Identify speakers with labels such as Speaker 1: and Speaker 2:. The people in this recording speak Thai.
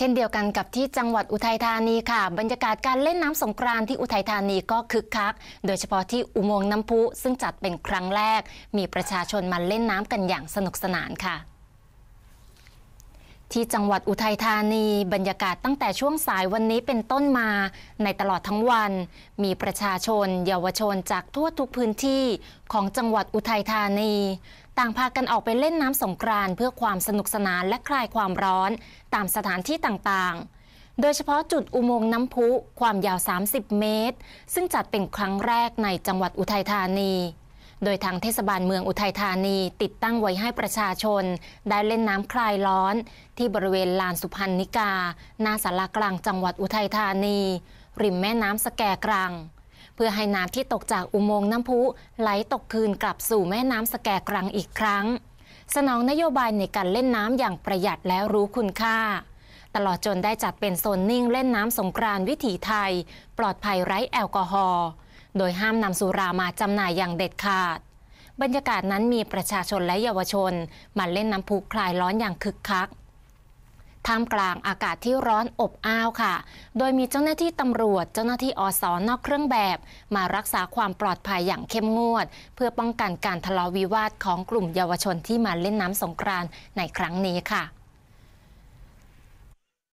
Speaker 1: เช่นเดียวกันกับที่จังหวัดอุทัยธานีค่ะ บรรยากาศการเล่นน้ำสงกรานที่อุทัยธานีก็คึกคัก โดยเฉพาะที่อุโมงค์น้ำพุซึ่งจัดเป็นครั้งแรก มีประชาชนมาเล่นน้ำกันอย่างสนุกสนานค่ะ ที่จังหวัดอุทัยธานีบรรยากาศตั้งแต่ช่วงสายวันนี้เป็นต้นมา ในตลอดทั้งวัน มีประชาชน เยาวชนจากทั่วทุกพื้นที่ของจังหวัดอุทัยธานี ต่างพากันออกไปเล่นน้ำสงกรานเพื่อความสนุกสนานและคลายความร้อน ตามสถานที่ต่างๆ โดยเฉพาะจุดอุโมงค์น้ำพุความยาว 30 เมตร ซึ่งจัดเป็นครั้งแรกในจังหวัดอุทัยธานี โดยทางเทศบาลเมืองอุทัยธานีติดตั้งไว้ให้ประชาชน ได้เล่นน้ำคลายร้อน ที่บริเวณลานสุพรรณนิกา หน้าสารากลางจังหวัดอุทัยธานี ริมแม่น้ำสแกกรัง เพื่อให้น้ำที่ตกจากอุโมงค์น้ำพุไหลตกคืนกลับสู่แม่น้ำสแกกรังอีกครั้ง สนองนโยบายในการเล่นน้ำอย่างประหยัดและรู้คุณค่าตลอดจนได้จัดเป็นโซนนิ่งเล่นน้ำสงกรานวิถีไทย ปลอดภัยไร้แอลกอฮอล์ โดยห้ามนำสุรามาจำหน่ายอย่างเด็ดขาด บรรยากาศนั้นมีประชาชนและเยาวชนมาเล่นน้ำพุคลายร้อนอย่างคึกคักท่ามกลางอากาศที่ร้อนอบอ้าวค่ะ โดยมีเจ้าหน้าที่ตำรวจ เจ้าหน้าที่อสอนอกเครื่องแบบ มารักษาความปลอดภัยอย่างเข้มงวด เพื่อป้องกันการทะเลาะวิวาทของกลุ่มเยาวชนที่มาเล่นน้ำสงกรานในครั้งนี้ค่ะ